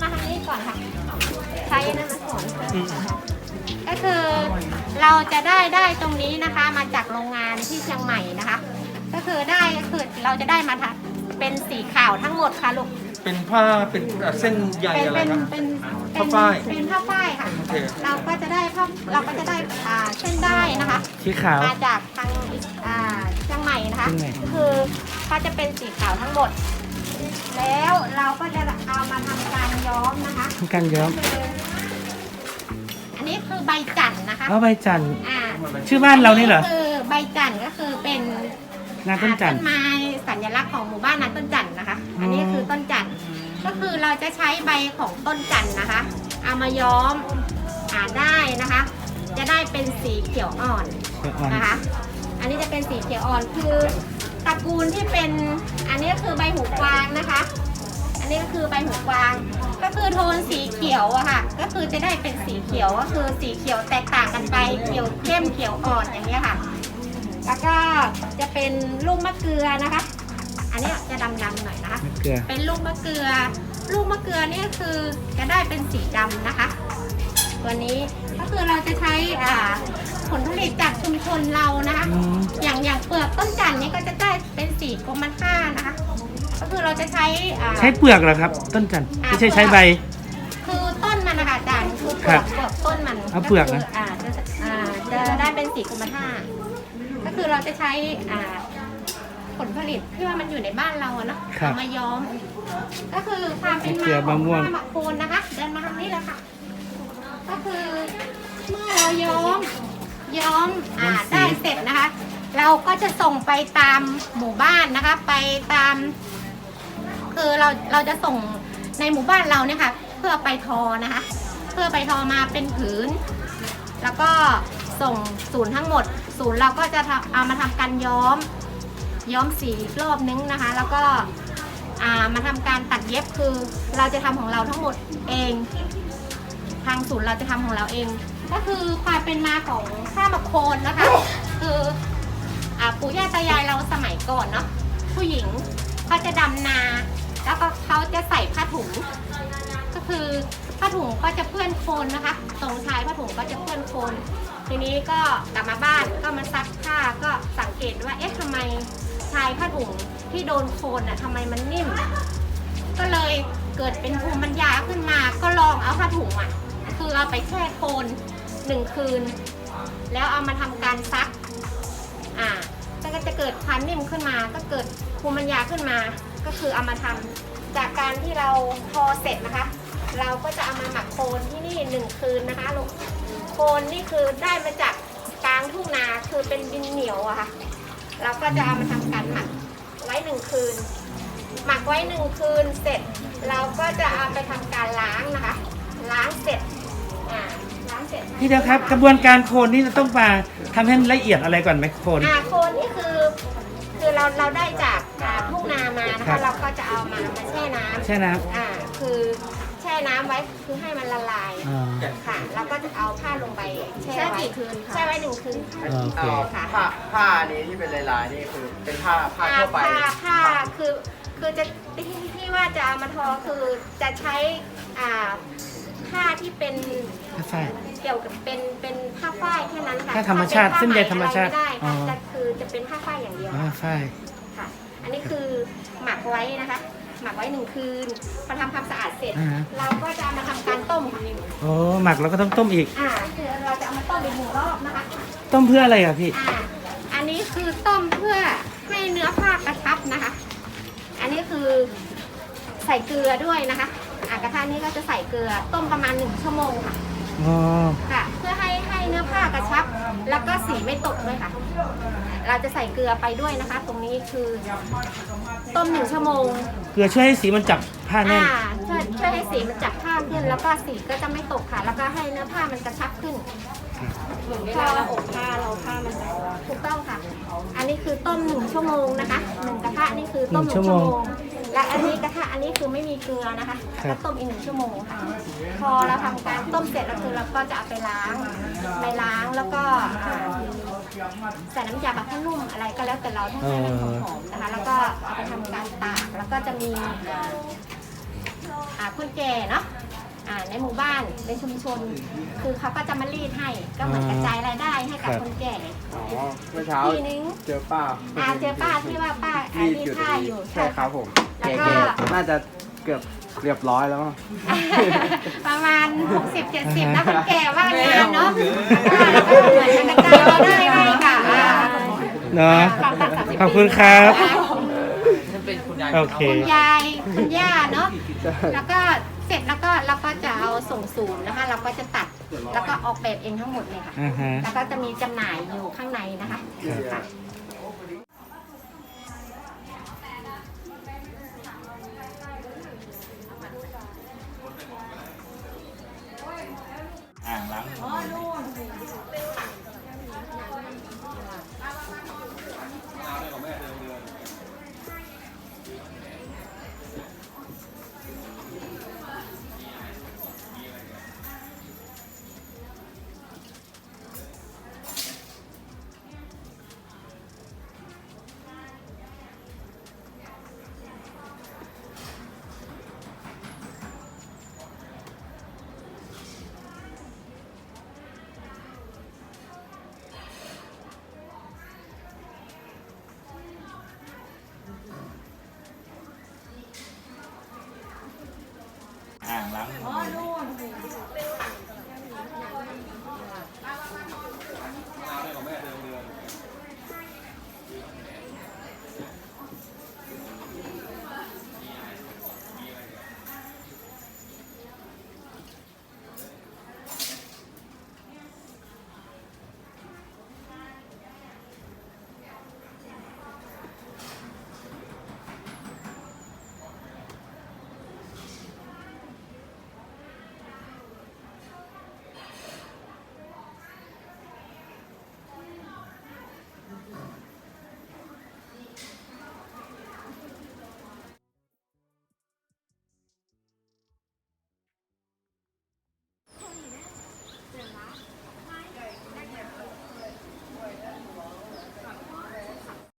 มาทางนี้ก่อนค่ะ ใช้นั่นมาสอนก็คือเราจะได้ได้ตรงนี้นะคะ มาจากโรงงานที่เชียงใหม่นะคะ ก็คือได้ก็คือเราจะได้มาทำเป็นสีขาวทั้งหมดค่ะลูกเป็นผ้าเป็นเอ่อเส้นใยเป็นอะไรเป็นครับเป็นเป็นผ้าฝ้าย เป็นผ้าฝ้ายค่ะ โอเค เราก็จะได้ผ้าเราก็จะได้อ่าเส้นได้นะคะ สีขาว มาจากทาง คะเชียงใหม่ก็คือเขาจะเป็นสีขาวทั้งหมด แล้วเราก็จะเอามาทำการย้อมนะคะทำการย้อมคืออันนี้คือใบจันทร์นะคะเอาใบจันทร์อ่าชื่อบ้านเรานี่เหรอคือใบจันทร์ก็คือเป็นงานต้นจันทร์ต้นไม้สัญลักษณ์ของหมู่บ้านนาต้นจันทร์นะคะ อันนี้อ๋อคือต้นจันทร์ก็คือเราจะใช้ใบของต้นจันทร์นะคะ เอามาย้อมอ่าได้นะคะ จะได้เป็นสีเขียวอ่อนเดี๋ยวอ่อนนะคะ อันนี้จะเป็นสีเขียวอ่อนคือตระกูลที่เป็นอันนี้ก็คือใบหูกวางนะคะ อันนี้ก็คือใบหูกวาง ก็คือโทนสีเขียวอะค่ะ ก็คือจะได้เป็นสีเขียวก็คือสีเขียวแตกต่างกันไปเขียวเข้มเขียวอ่อนอย่างเงี้ยค่ะ แล้วก็จะเป็นลูกมะเกลือนะคะ อันนี้จะดำๆหน่อยนะคะมะเกลือเป็นลูกมะเกลือ ลูกมะเกลือเนี่ยคือจะได้เป็นสีดำนะคะ ตัวนี้ก็คือเราจะใช้อ่า ผลผลิตจากชุมชนเรานะคะอืมอย่างอย่างเปลือกต้นจันทร์นี่ก็จะได้เป็นสีกรมท่านะคะ ก็คือเราจะใช้อ่า ใช้เปลือกเหรอครับ ต้นจันทร์อ่า ไม่ใช่ใช้ใบ คือต้นมันนะคะอาจารย์คือเปคลืรัอบกเปลือกต้นมันเอาเปลือกนะ คือ่าจะอ่าจะได้เป็นสีกรมท่าก็คือเราจะใช้อ่าผลผลิตที่ว่ามันอยู่ในบ้านเราอะเนาะครับเอามาย้อม ก็คือความเป็นเกลืมาอของมะม่วงผ้าหมักโคนนะคะเดินมาทางนี้เลยค่ะ ก็คือเมื่อเราย้อม ย้อมอ่าได้เสร็จนะคะ เราก็จะส่งไปตามหมู่บ้านนะคะ ไปตาม คือเราเราจะส่งในหมู่บ้านเราเนี่ยค่ะเพื่อไปทอนะคะ เพื่อไปทอมาเป็นผืน แล้วก็ส่งศูนย์ทั้งหมด ศูนย์เราก็จะทำเอามาทำการย้อม ย้อมสีอีกรอบนึงนะคะ แล้วก็อ่ามาทำการตัดเย็บคือเราจะทำของเราทั้งหมดเอง ทางศูนย์เราจะทำของเราเอง ก็คือความเป็นมาของผ้าหมักโคนนะคะ คืออ่าปู่ย่าตายายเราสมัยก่อนเนาะผู้หญิงเขาจะดำนา แล้วก็เขาจะใส่ผ้าถุง ก็คือผ้าถุงก็จะเปื้อนโคลนนะคะตรงชายผ้าถุงก็จะเปื้อนโคลนทีนี้ก็กลับมาบ้านก็มาซักผ้าก็สังเกตว่าเอ๊ะทำไมชายผ้าถุงที่โดนโคลนอะทำไมมันนิ่ม ก็เลยเกิดเป็นภูมิปัญญาขึ้นมาก็ลองเอาผ้าถุงอะคือเอาไปแช่โคลน หนึ่งคืน แล้วเอามาทำการซัก อ่าก็จะเกิดความนิ่มขึ้นมา ก็เกิดภูมิปัญญาขึ้นมา ก็คือเอามาทำจากการที่เราทอเสร็จนะคะ เราก็จะเอามาหมักโคลนที่นี่หนึ่งคืนนะคะลูกโคลนนี่คือได้มาจากกลางทุ่งนาคือเป็นดินเหนียวอะค่ะเราก็จะเอามาทำการหมักไว้หนึ่งคืน หมักไว้หนึ่งคืนเสร็จ เราก็จะเอาไปทำการล้างนะคะ ล้างเสร็จอ่า พี่เดียวครับ กระบวนการโคนนี่จะต้องมาทำให้ละเอียดอะไรก่อนไหมโคน อ่าโคนนี่คือ คือเราเราได้จากอ่าทุ่งนามานะครัคะ บ เราก็จะเอามามาแช่น้ำแช่น้อ่าคือแช่น้ำไว้คือให้มันละลายำอ๋อค่ะแล้วก็จะเอาผ้าลงไปแช่ไว้คืนแช่ไว้หนึ่งคืนค่ะ โอเคค่ะ ผ้าผ้านี้ที่เป็นลายๆนี่คือเป็นผ้าผ้าผ้าทั่วไป ผ้าผ้าคือคือจะที่ที่ว่าจะเอามาทอคือจะใช้อ่า ผ้าที่เป็นผ้าฝ้าย เกี่ยวกับเป็นเป็นผ้าฝ้ายแค่นั้นค่ะผ้าธรรมชาติถ้เส้นใยป็ธรรมชาติอะไรไม่ได้อ๋ค่ะอจะคือจะเป็นผ้าฝ้ายอย่างเดียวผ้าฝ้าย ค่ะ อันนี้คือหมักไว้นะคะ หมักไว้หนึ่งคืนพอทำความสะอาดเสร็จ อ่าฮะ เราก็จะเอามาทำการต้มค่ะโอ้หมักแล้วก็ต้องต้มอีก อ่าคือเราจะเอามาต้มอีกหนึ่งรอบนะคะ ต้มเพื่ออะไรอะพี่ อ่าอันนี้คือต้มเพื่อให้เนื้อผ้ากระชับนะคะ อันนี้คือใส่เกลือด้วยนะคะ อ่ากระทะนี้ก็จะใส่เกลือต้มประมาณหนึ่งชั่วโมงค่ะอ๋อค่ะ เพื่อให้ให้เนื้อผ้ากระชับ แล้วก็สีไม่ตกด้วยค่ะ เราจะใส่เกลือไปด้วยนะคะ ตรงนี้คือต้มหนึ่งชั่วโมงเกลือช่วยให้สีมันจับผ้าแน่นอ่าช่วยช่วยให้สีมันจับผ้าขึ้น แล้วก็สีก็จะไม่ตกค่ะ แล้วก็ให้เนื้อผ้ามันกระชับขึ้นเหมือนเวลาเราอบผ้าเราผ้ามันจะถูกต้องค่ะ อันนี้คือต้มหนึ่งชั่วโมงนะคะหนึ่งกระทะนี่คือต้มหนึ่งชั่วโมง และอันนี้กระทะอันนี้คือไม่มีเกลือนะคะครับแล้วต้มอีกหนึ่งชั่วโมงค่ะ พอเราทำการต้มเสร็จแล้วคือเราก็จะเอาไปล้างไปล้างแล้วก็อ่าใส่น้ำยาแบบให้นุ่มอะไรก็แล้วแต่เราถ้าให้มันหอมๆนะคะ แล้วก็เอาไปทำการจะมีอ่าอ่าคนแก่เนาะอ่า ในหมู่บ้านในชุมชน คือเขาก็จะมารีดให้ก็เหมือนกระจายรายได้ให้กับคนแก่ อ๋อเมื่อเช้าทีนึง เจอป้าอ่าเจอป้าที่ว่าป้าอ่ารีดรีดอยู่ผ้าอยู่ใช่ครับผมแล้วแกก็ ๆน่าจะเกือบเรียบร้อยแล้วมั้ง ประมาณ 60-70นะคนแก่ว่างงานเนาะเหมือนกระจายรายได้ให้ค่ะอ่าเนาะขอบคุณครับ โอเค คุณยายคุณย่าเนาะแล้วก็ เสร็จแล้วก็เราก็จะเอาส่งศูนย์นะคะ เราก็จะตัดแล้วก็ออกแบบเองทั้งหมดเลยค่ะอ่าฮะแล้วก็จะมีจำหน่ายอยู่ข้างในนะคะค่ะ อ่างล้างมือได้ของแม่เดือนเดือน